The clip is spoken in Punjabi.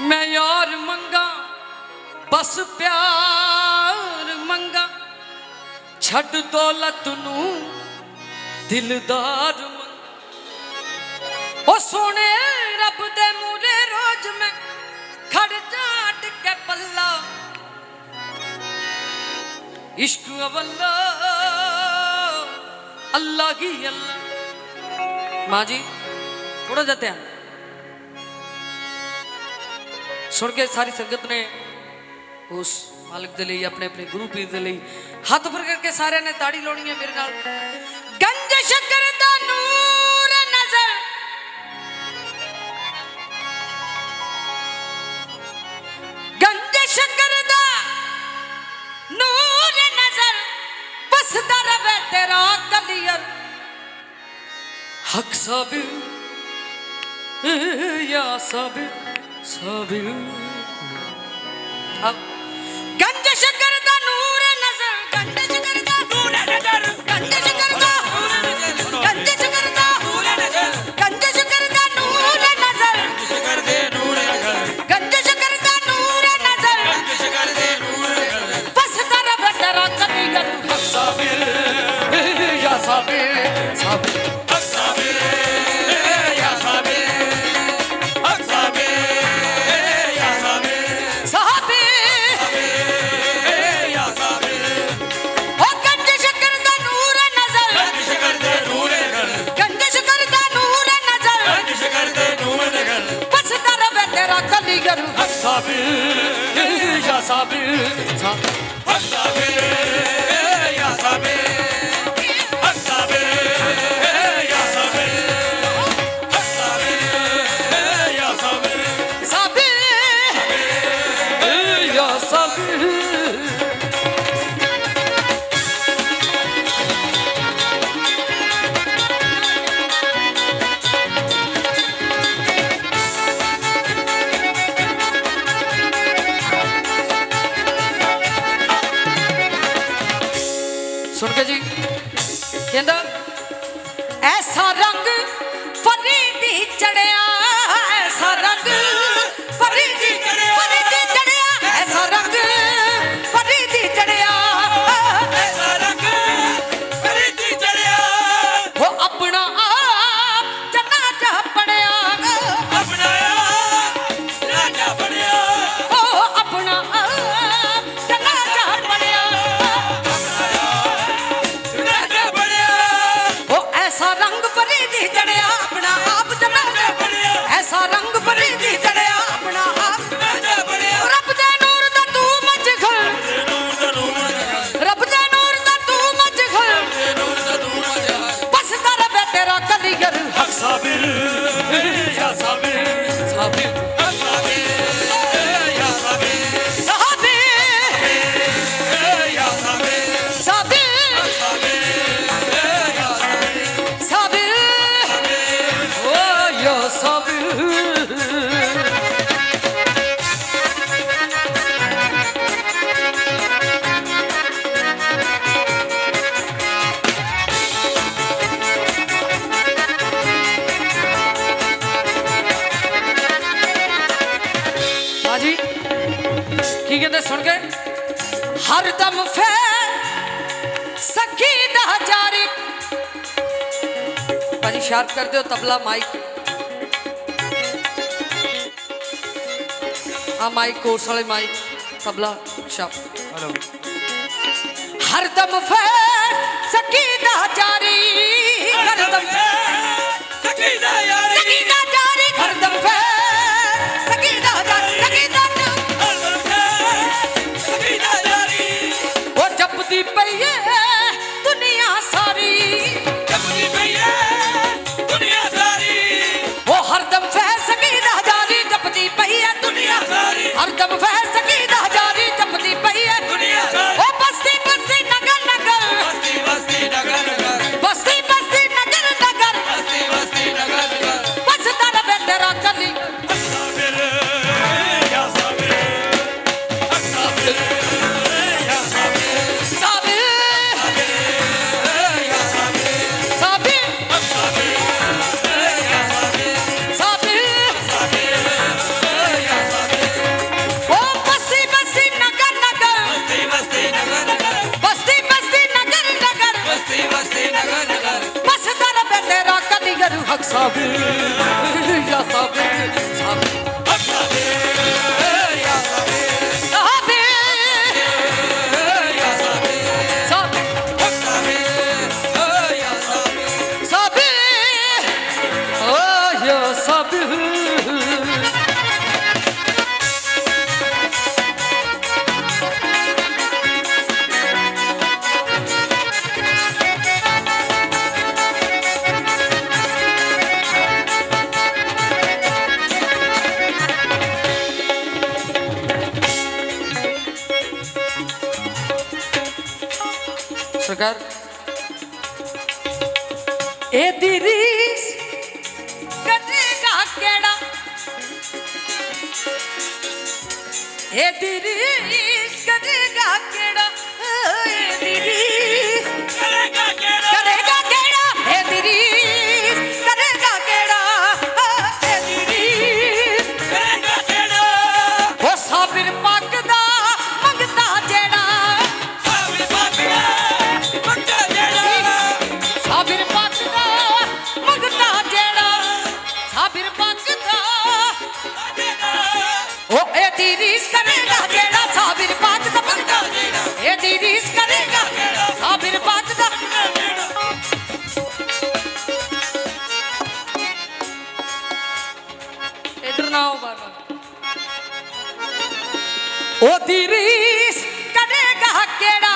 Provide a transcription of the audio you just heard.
ਮੈਂ ਯਾਰ ਮੰਗਾ, ਬਸ ਪਿਆਰ ਮੰਗਾ। ਛੱਡ ਦੌਲਤ ਨੂੰ ਦਿਲਦਾਰ ਮੰਗਾ। ਉਹ ਸੋਹਣੇ ਰੱਬ ਦੇ ਮੂਰੇ ਰੋਜ਼ ਮੈਂ ਖੜ ਜਾਟ ਕੇ ਪੱਲਾ। ਇਸ਼ਕ ਅਵੱਲਾ ਅੱਲਾ ਕੀ ਅੱਲਾ। ਮਾਂ ਜੀ ਥੋੜਾ ਜਿਹਾ ਧਿਆਨ ਸੁਣ ਕੇ ਸਾਰੀ ਸੰਗਤ ਨੇ ਉਸ ਮਾਲਕ ਦੇ ਲਈ, ਆਪਣੇ ਆਪਣੇ ਗੁਰੂ ਪੀਰ ਦੇ ਲਈ ਹੱਥ ਫੜ ਕਰਕੇ ਸਾਰਿਆਂ ਨੇ ਤਾੜੀ ਲਾਉਣੀ ਹੈ ਮੇਰੇ ਨਾਲ। ਗੰਜ ਸ਼ਕਰ ਦਾ ਨੂਰ ਨਜ਼ਰ। ਗੰਜ ਸ਼ਕਰ ਦਾ ਨੂਰ ਨਜ਼ਰ। ਬਸਦਾ ਰਵੇ ਤੇਰਾ ਕਲੀਅਰ। ਹਕ ਸਾਬਿਰ या 서비는 sabır, ya sabır, sabır. Sabır. ਸੁਣ ਕੇ ਜੀ। ਕਹਿੰਦਾ ਐਸਾ ਰੰਗ ਫਰੀ ਦੀ ਚੜਿਆ ਐਸਾ ਰੰਗ ਫਰੀ ਦੀ ਕੀ ਕਹਿੰਦੇ ਸੁਣ ਕੇ? ਹਰ ਦਮ ਫੇ ਸਖੀ ਦਾ ਜਾਰੀ। ਬਾਜੀ ਸ਼ਾਰਪ ਕਰ ਦਿਓ ਤਬਲਾ ਮਾਈਕ। ਆ ਮਾਈਕ ਕੋਰਸ ਵਾਲੇ ਮਾਈਕ ਤਬਲਾ ਸ਼ਾਰਪ ਹਲੋ ਹਰ ਦਮ ਫੇ ਸਖੀ ਦਾ ਜਾਰੀ। ਹਰ ਦਮ ਸਕੀ ਦਾ ਯਾਰੀ ਸਖੀ ਦਾ ਜਾਰੀ। ਹਰ ਦਮ ਫੇ সরকার এ দিরিস কটেগা কেড়া। এ দিরিস কটেগা কেড়া। এ দিরিস please, kadega hakeda.